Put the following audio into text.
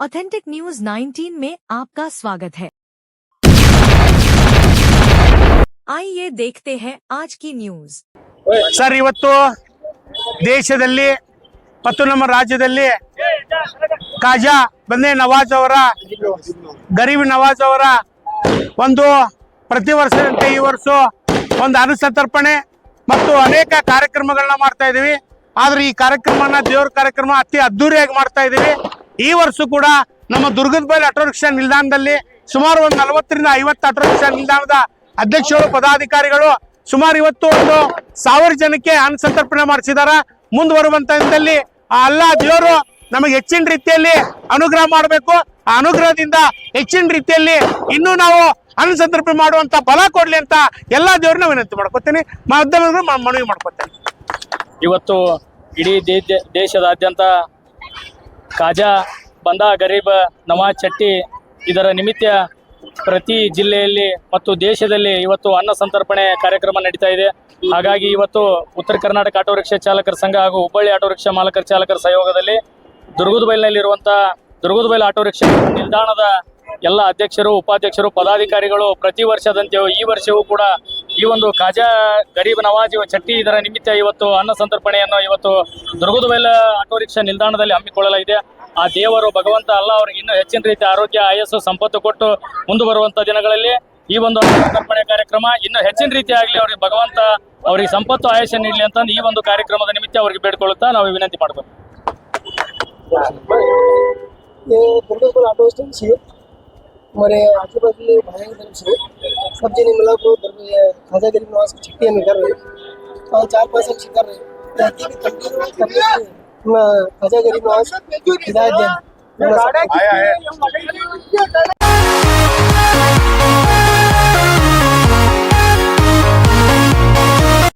Authentic news 19 में आपका स्वागत है आइए देखते हैं आज की न्यूज ಸರ್ ಇವತ್ತು ದೇಶದಲ್ಲಿ ಮತ್ತು ನಮ್ಮ ರಾಜ್ಯದಲ್ಲಿ ಖಾಜಾ ಬಂದೇ ನವಾಜ್ ಅವರ ಗರೀಬ್ ನವಾಜ್ ಅವರ ಒಂದು ಪ್ರತಿ ವರ್ಷದಂತೆ ಈ ವರ್ಷ ಒಂದು ಅನುಸಂತರ್ಪಣೆ ಮತ್ತು ಅನೇಕ ಕಾರ್ಯಕ್ರಮಗಳನ್ನ ಮಾಡ್ತಾ ಇದ್ದೀವಿ ಆದ್ರೆ ಈ ಕಾರ್ಯಕ್ರಮನ ದೇವ್ರ ಕಾರ್ಯಕ್ರಮ ಅತಿ ಅದ್ದೂರಿಯಾಗಿ ಮಾಡ್ತಾ ಇದ್ದೀವಿ ಈ ವರ್ಷ ಕೂಡ ನಮ್ಮ ದುರ್ಗದ ಬೈಲ್ ಆಟೋ ರಿಕ್ಷಾ ನಿಲ್ದಾಣದಲ್ಲಿ ಸುಮಾರು ಒಂದು ನಲವತ್ತರಿಂದ ಐವತ್ತು ಆಟೋ ರಿಕ್ಷಾ ನಿಲ್ದಾಣದ ಅಧ್ಯಕ್ಷರು, ಪದಾಧಿಕಾರಿಗಳು ಸುಮಾರು ಇವತ್ತು ಒಂದು ಸಾವಿರ ಜನಕ್ಕೆ ಅನುಸಂತರ್ಪಣೆ ಮಾಡಿಸಿದಾರ. ಮುಂದುವರುವಂತ ದಿನದಲ್ಲಿ ಆ ಅಲ್ಲಾ ದೇವರು ನಮಗೆ ಹೆಚ್ಚಿನ ರೀತಿಯಲ್ಲಿ ಅನುಗ್ರಹ ಮಾಡಬೇಕು. ಆ ಅನುಗ್ರಹದಿಂದ ಹೆಚ್ಚಿನ ರೀತಿಯಲ್ಲಿ ಇನ್ನೂ ನಾವು ಅನುಸಂತರ್ಪಣೆ ಮಾಡುವಂತ ಬಲ ಕೊಡ್ಲಿ ಅಂತ ಎಲ್ಲಾ ದೇವ್ರನ್ನ ವಿನಂತಿ ಮಾಡ್ಕೊತೀನಿ. ಮಾಧ್ಯಮಗಳು ಮನವಿ ಮಾಡ್ಕೊತೇನೆ. ಇವತ್ತು ಇಡೀ ದೇಶದಾದ್ಯಂತ ಖಾಜಾ ಬಂದ ಗರೀಬ್ ನವಾಜ್ ಚಟ್ಟಿ ಇದರ ನಿಮಿತ್ತ ಪ್ರತಿ ಜಿಲ್ಲೆಯಲ್ಲಿ ಮತ್ತು ದೇಶದಲ್ಲಿ ಇವತ್ತು ಅನ್ನ ಸಂತರ್ಪಣೆ ಕಾರ್ಯಕ್ರಮ ನಡೀತಾ ಇದೆ. ಹಾಗಾಗಿ ಇವತ್ತು ಉತ್ತರ ಕರ್ನಾಟಕ ಆಟೋ ರಿಕ್ಷಾ ಚಾಲಕರ ಸಂಘ ಹಾಗೂ ಹುಬ್ಬಳ್ಳಿ ಆಟೋ ರಿಕ್ಷಾ ಮಾಲಕರ ಚಾಲಕರ ಸಹಯೋಗದಲ್ಲಿ ದುರ್ಗದಬೈಲ್ನಲ್ಲಿರುವಂಥ ದುರ್ಗದಬೈಲ್ ಆಟೋ ರಿಕ್ಷಾ ನಿಲ್ದಾಣದ ಎಲ್ಲ ಅಧ್ಯಕ್ಷರು, ಉಪಾಧ್ಯಕ್ಷರು, ಪದಾಧಿಕಾರಿಗಳು ಪ್ರತಿ ವರ್ಷದಂತೆ ಈ ವರ್ಷವೂ ಕೂಡ ಈ ಒಂದು ಖಾಜಾ ಗರೀಬ್ ನವಾಜ್ ಚಟ್ಟಿ ಇದರ ನಿಮಿತ್ತ ಇವತ್ತು ಅನ್ನ ಸಂತರ್ಪಣೆಯನ್ನು ಇವತ್ತು ದುರ್ಗದಬೈಲ್ ಆಟೋ ರಿಕ್ಷಾ ನಿಲ್ದಾಣದಲ್ಲಿ ಹಮ್ಮಿಕೊಳ್ಳಲಾಗಿದೆ ಆ ದೇವರು ಭಗವಂತ ಅಲ್ಲ ಅವರಿಗೆ ಇನ್ನೂ ಹೆಚ್ಚಿನ ರೀತಿ ಆರೋಗ್ಯ ಆಯಸ್ಸು ಸಂಪತ್ತು ಕೊಟ್ಟು ಮುಂದೆ ಬರುವಂತ ದಿನಗಳಲ್ಲಿ ಈ ಒಂದು ಅನ್ನ ಸಂತರ್ಪಣೆ ಕಾರ್ಯಕ್ರಮ ಇನ್ನೂ ಹೆಚ್ಚಿನ ರೀತಿ ಆಗಲಿ ಅವರಿಗೆ ಭಗವಂತ ಅವರಿಗೆ ಸಂಪತ್ತು ಆಯಸ್ಸು ನೀಡಲಿ ಅಂತ ಈ ಒಂದು ಕಾರ್ಯಕ್ರಮದ ನಿಮಿತ್ತ ಅವರಿಗೆ ಬೇಡ್ಕೊಳ್ಳುತ್ತಾ ನಾವು ವಿನಂತಿ ಮಾಡ್ತೇವೆ ये दुर्गापुर ऑटो स्टैंड से हमारे आजू बाजू भाई तरफ से सब्ज़ी नहीं मिला तो घर में खाजा गरीब नवाज़ की छुट्टी नहीं तो कर रहे पाँच चार पाँच अच्छी कर रहे खाजा गरीब नवाज़ हिदायत दें।